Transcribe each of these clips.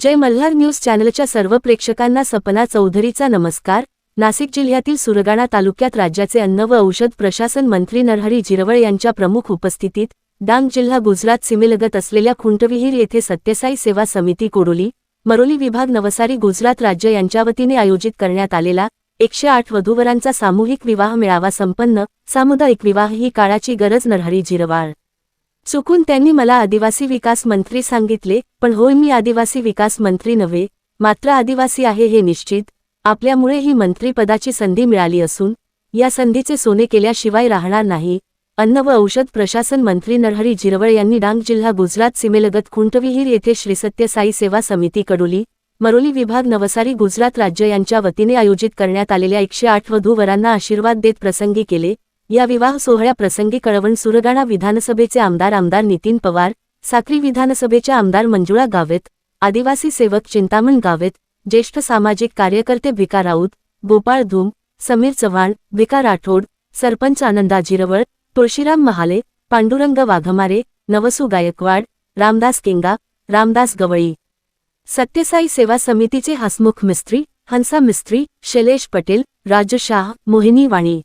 जय Malhar news चॅनलच्या सर्व प्रेक्षकांना सपना चौधरीचा नमस्कार. नाशिक जिल्ह्यातील सुरगाणा तालुक्यात राज्याचे अन्न व औषध प्रशासन मंत्री नरहरी जिरवळ यांच्या प्रमुख उपस्थितीत डांग जिल्हा गुजरात सीमेलगत असलेल्या खुंटविहीर येथे सत्यसाई सेवा समिती कोडोली मरोली विभाग नवसारी गुजरात राज्य यांच्या वतीने आयोजित करण्यात आलेला एकशे आठ वधूवरांचा सामूहिक विवाह मेळावा संपन्न सामुदायिक विवाह ही काळाची गरज नरहरी जिरवाळ. चुकून त्यांनी मला आदिवासी विकास मंत्री सांगितले पण होय मी आदिवासी विकास मंत्री नव्हे मात्र आदिवासी आहे हे निश्चित. आपल्यामुळे ही मंत्रीपदाची संधी मिळाली असून या संधीचे सोने केल्याशिवाय राहणार नाही. अन्न व औषध प्रशासन मंत्री नरहरी जिरवळ यांनी डांग जिल्हा गुजरात सीमेलगत खुंटविहीर येथे श्रीसत्य साई सेवा समिती कडोली मरोली विभाग नवसारी गुजरात राज्य यांच्या वतीने आयोजित करण्यात आलेल्या एकशे आठ वधूवरांना आशीर्वाद देत प्रसंगी केले या विवाह सोहळ्याप्रसंगी कळवण सुरगाणा विधानसभेचे आमदार आमदार नितीन पवार साक्री विधानसभेच्या आमदार मंजुळा गावेत आदिवासी सेवक चिंतामण गावेत ज्येष्ठ सामाजिक कार्यकर्ते भिका राऊत गोपाळ धूम समीर चव्हाण भिका राठोड सरपंच आनंदा जिरवळ तुळशीराम महाले पांडुरंग वाघमारे नवसू गायकवाड रामदास किंगा रामदास गवळी. सत्यसाई सेवा समितीचे हसमुख मिस्त्री हंसा मिस्त्री शैलेश पटेल राजू शाह मोहिनी वाणी.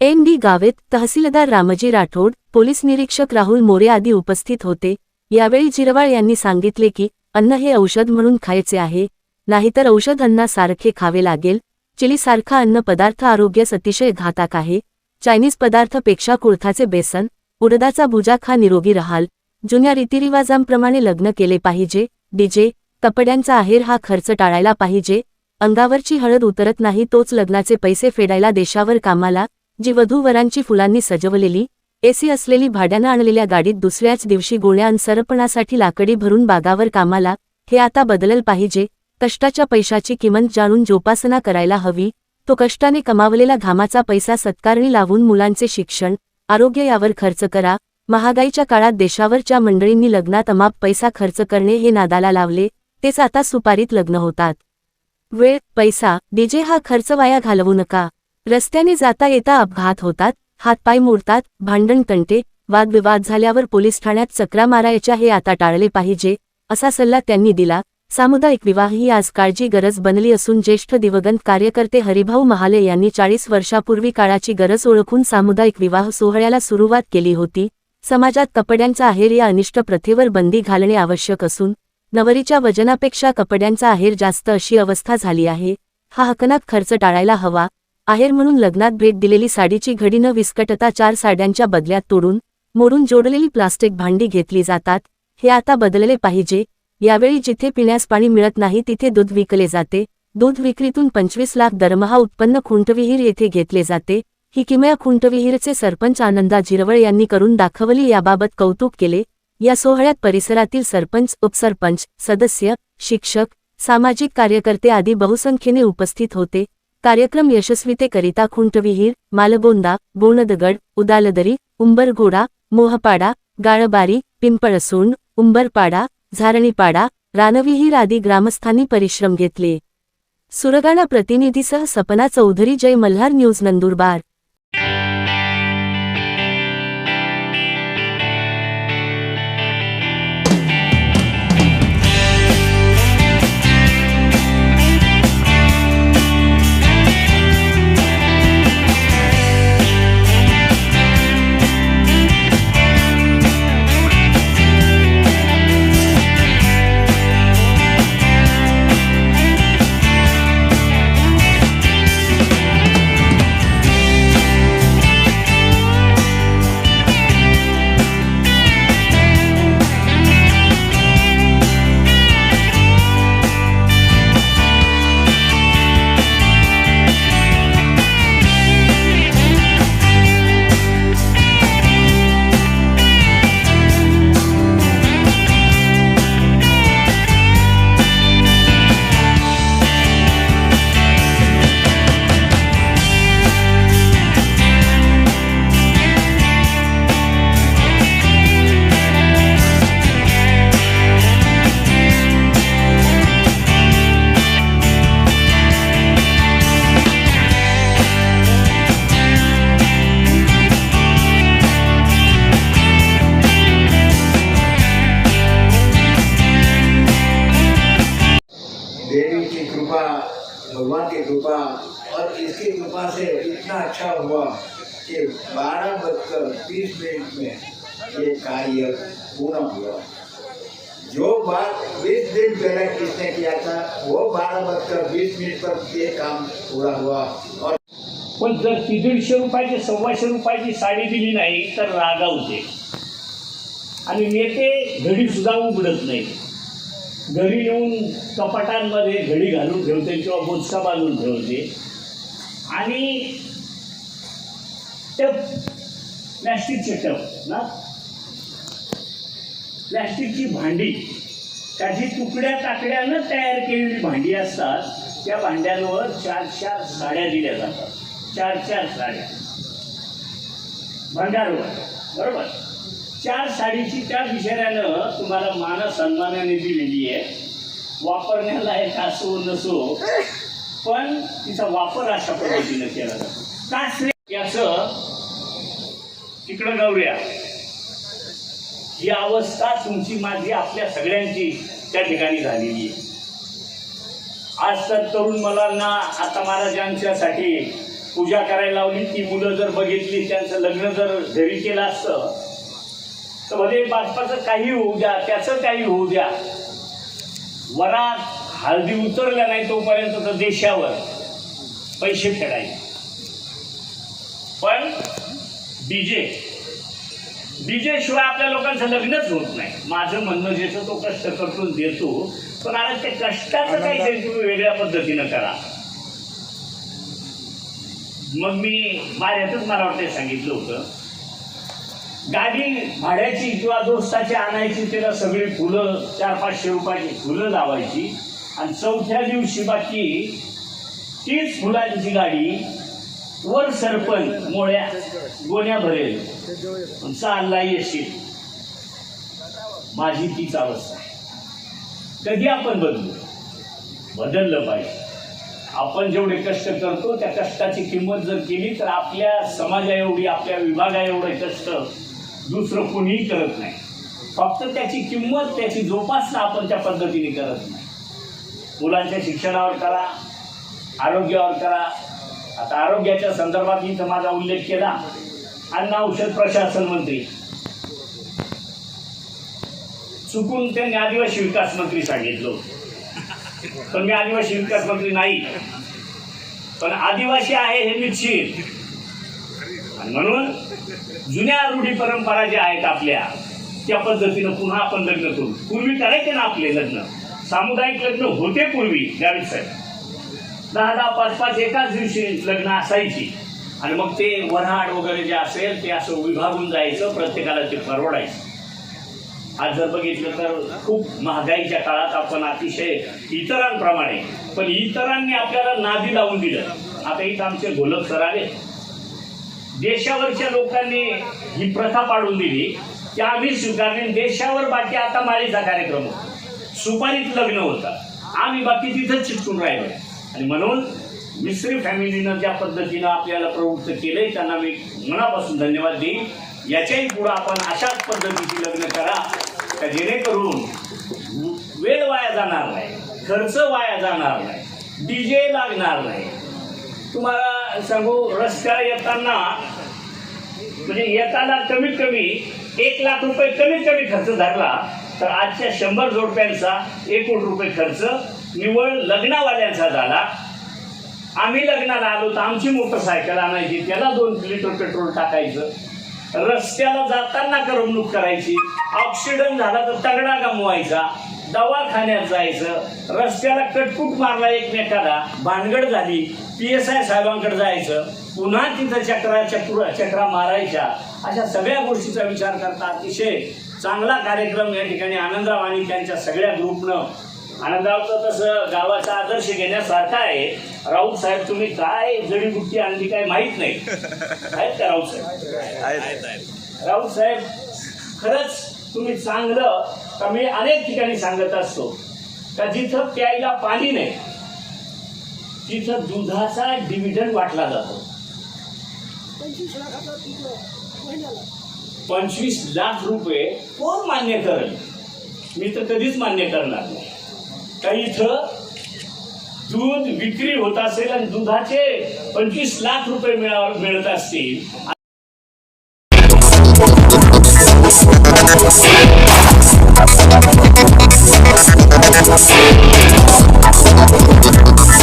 एम डी गावेत तहसीलदार रामजी राठोड पोलीस निरीक्षक राहुल मोरे आदी उपस्थित होते. यावेळी जिरवाळ यांनी सांगितले की अन्न हे औषध म्हणून खायचे आहे. नाहीतर औषध अन्नासारखे खावे लागेल. चिलीसारखा अन्न पदार्थ आरोग्यास अतिशय घातक आहे. चायनीज पदार्थपेक्षा कुळथाचे बेसन उडदाचा भुजा खा निरोगी राहाल. जुन्या रीतिरिवाजांप्रमाणे लग्न केले पाहिजे. डीजे कपड्यांचा आहेर हा खर्च टाळायला पाहिजे. अंगावरची हळद उतरत नाही तोच लग्नाचे पैसे फेडायला देशावर कामाला जी वधूवरांची फुलांनी सजवलेली एसी असलेली भाड्यानं आणलेल्या गाडीत दुसऱ्याच दिवशी गोळ्या अनसरपणासाठी लाकडी भरून बागावर कामाला हे आता बदलल पाहिजे कष्टाच्या पैशाची किंमत जाणून जोपासना करायला हवी तो कष्टाने कमावलेला घामाचा पैसा सत्कारणी लावून मुलांचे शिक्षण आरोग्य यावर खर्च करा महागाईच्या काळात देशावरच्या मंडळींनी लग्नात अमाप पैसा खर्च करणे हे नादाला लावले तेच आता सुपारीत लग्न होतात. वेळ पैसा डीजे हा खर्च वाया घालवू नका. रस्त्याने जाता येता अपघात होतात हातपाय मोडतात भांडण तंटे वादविवाद झाल्यावर पोलीस ठाण्यात चक्रा मारायच्या हे आता टाळले पाहिजे असा सल्ला त्यांनी दिला. सामुदायिक विवाह ही आज काळजी गरज बनली असून ज्येष्ठ दिवगंत कार्यकर्ते हरिभाऊ महाले यांनी चाळीस वर्षापूर्वी काळाची गरज ओळखून सामुदायिक विवाह सोहळ्याला सुरुवात केली होती. समाजात कपड्यांचा आहेर या अनिष्ट प्रथेवर बंदी घालणे आवश्यक असून नवरीच्या वजनापेक्षा कपड्यांचा आहेर जास्त अशी अवस्था झाली आहे. हा हकनात खर्च टाळायला हवा. आहेर म्हणून लग्नात भेट दिलेली साडीची घडी न विस्कटता चार साड्यांच्या बदल्यात तोडून मोडून जोडलेली प्लास्टिक भांडी घेतली जातात. हे आता बदलले पाहिजे. यावेळी जिथे पिण्यास पाणी मिळत नाही तिथे दूध विकले जाते. दूध विक्रीतून पंचवीस लाख दरमहा उत्पन्न खुंटविहीर येथे घेतले जाते. ही किमया खुंटविहीरचे सरपंच आनंदा जिरवळ यांनी करून दाखवली. याबाबत कौतुक केले. या सोहळ्यात परिसरातील सरपंच उपसरपंच सदस्य शिक्षक सामाजिक कार्यकर्ते आदी बहुसंख्येने उपस्थित होते. कार्यक्रम यशस्वीतेकरिता खुंटविहीर मालगोंदा बोणदगड उदालदरी उंबरगोडा मोहपाडा गाळबारी पिंपळसोंड उंबरपाडा झारणीपाडा रानविहीर आदी ग्रामस्थांनी परिश्रम घेतले. सुरगाणा प्रतिनिधीसह सपना चौधरी जय मल्हार न्यूज नंदुरबार. भगवान की कृपा और इसकी कृपा से इतना अच्छा हुआ कि बारह बजकर तीस मिनट में ये कार्य पूर्ण हुआ। जो बात बीस दिन पहले किसने किया था वो बारह बजकर बीस मिनट पर ये काम पूरा हुआ। और पण जर ती दीडशे रुपयाची सव्वाशे रुपयाची साडी दिली नाही तर रागावते आणि नेते घडी सुद्धा उघडत नाही घरी येऊन कपाटांमध्ये घडी घालून ठेवते किंवा बोचका बांधून ठेवते. आणि टप प्लॅस्टिकचे टप ना? प्लॅस्टिकची भांडी त्याची तुकड्या ताकड्यानं तयार केलेली भांडी असतात. त्या भांड्यांवर चार चार साड्या दिल्या जातात. चार चार साड्या. भांड्यांवर बरोबर? चार साडीची त्या बिचाऱ्यानं तुम्हाला मान सन्मानाने दिलेली आहे. वापरण्याला एक असो नसो पण तिचा वापर अशा पद्धतीनं केला जातो. का श्रेय याचं तिकडं गौऱ्या ही अवस्था तुमची माझी आपल्या सगळ्यांची त्या ठिकाणी झालेली आहे. आज तर तरुण मुलांना आता महाराजांच्यासाठी पूजा करायला लावली. ती मुलं जर बघितली त्यांचं लग्न जर घरी केलं असतं तर मध्ये बाजपाचं काही होऊ द्या त्याचं काही होऊ द्या. वरात हळदी उतरल्या नाही तोपर्यंत तर देशावर पैसे फेडायचे. पण डीजे डीजे शिवाय आपल्या लोकांचं लग्नच होत नाही. माझं म्हणणं जेचं तो कष्ट करतो देतो पण आता ते कष्टाचं काहीतरी तुम्ही वेगळ्या पद्धतीनं करा. मग मी माझ्यातच मला वाटतं सांगितलं होतं गाडी भाड्याची किंवा दोस्ताची आणायची त्याला सगळी फुलं चार पाचशे रुपयाची फुलं लावायची. आणि चौथ्या दिवशी बाकी तीच फुलांची गाडी वर सरपण मोळ्या गोण्या भरेल. चालला येशील. माझी तीच अवस्था आहे. कधी आपण बदलू? बदललं पाहिजे. आपण जेवढे कष्ट करतो त्या कष्टाची किंमत जर केली तर आपल्या समाजा एवढी आपल्या विभागा एवढे कष्ट दुसरं कोणीही करत नाही. फक्त त्याची किंमत त्याची जोपासना आपण त्या पद्धतीने करत नाही. मुलांच्या शिक्षणावर करा आरोग्यावर करा. आता आरोग्याच्या संदर्भात इथं माझा उल्लेख केला. अन्न औषध प्रशासन मंत्री. चुकून त्यांनी आदिवासी विकास मंत्री सांगितलं पण मी आदिवासी विकास मंत्री नाही. पण आदिवासी आहे हे निश्चित. आणि म्हणून जुन्या रूढी परंपरा ज्या आहेत आपल्या त्या पद्धतीनं पुन्हा आपण लग्न करू. पूर्वी करायचे ना आपले लग्न. सामुदायिक लग्न होते पूर्वी गावीत साहेब. दहा दहा पाच पाच एकाच दिवशी लग्न असायची. आणि मग ते वऱ्हाड वगैरे जे असेल ते असं विभागून जायचं प्रत्येकाला ते परवडायचं. आज जर बघितलं तर खूप महागाईच्या काळात आपण अतिशय इतरांप्रमाणे पण इतरांनी आपल्याला नादी लावून दिलं. आता इथं आमचे घोलक सर आले. देशावरच्या लोकांनी ही प्रथा पाडून दिली की आम्ही स्वीकारली देशावर बाकी आता माळीचा कार्यक्रम होता. सुपारीत लग्न होतं. आम्ही बाकी तिथंच चिटकून राहिलो. आणि म्हणून मिश्री फॅमिलीनं ज्या पद्धतीनं आपल्याला प्रवृत्त केलंय त्यांना मी मनापासून धन्यवाद देईन. याच्याही पुढं आपण अशाच पद्धतीची लग्न करा का जेणेकरून वेळ वाया जाणार नाही खर्च वाया जाणार नाही डीजे लागणार नाही. तुम्हाला सांगू रस्त्याला येताना म्हणजे येताना कमीत कमी एक लाख रुपये कमीत कमी खर्च धरला तर आजच्या शंभर जोडप्यांचा एक कोटी रुपये खर्च निव्वळ लग्नावाल्यांचा झाला. आम्ही लग्नाला आलो तर आमची मोटरसायकल आणायची त्याला दोन लिटर पेट्रोल टाकायचं. रस्त्याला जाताना करमणूक करायची. ऑक्सिडंट झाला तर तगडा गमवायचा. दवाखान्यात जायचं. रस्त्याला कटकुट मारला एकमेकाला. भानगड झाली. पी एस आय साहेबांकडे जायचं. पुन्हा तिथं चक्रा चक्र चक्रा मारायच्या. अशा सगळ्या गोष्टीचा विचार करता अतिशय चांगला कार्यक्रम या ठिकाणी आनंदराव आणि त्यांच्या सगळ्या ग्रुपनं. आनंदरावचं तसं गावाचा आदर्श घेण्यासारखा आहे. राऊत साहेब तुम्ही काय जडीबुट्टी आणली काय माहीत नाही. आहेत का राऊत साहेब? राऊत साहेब खरंच तुम्ही चांगलं का मी अनेक ठिकाणी सांगत असतो. का जिथं प्यायला पाणी नाही तिथं दुधाचा डिव्हिडंड वाटला जातो. पंचवीस लाख रुपये कोण मान्य करेल? मी तर कधीच मान्य करणार नाही. का इथं दूध विक्री होत असेल आणि दुधाचे पंचवीस लाख रुपये मिळा मिळत असतील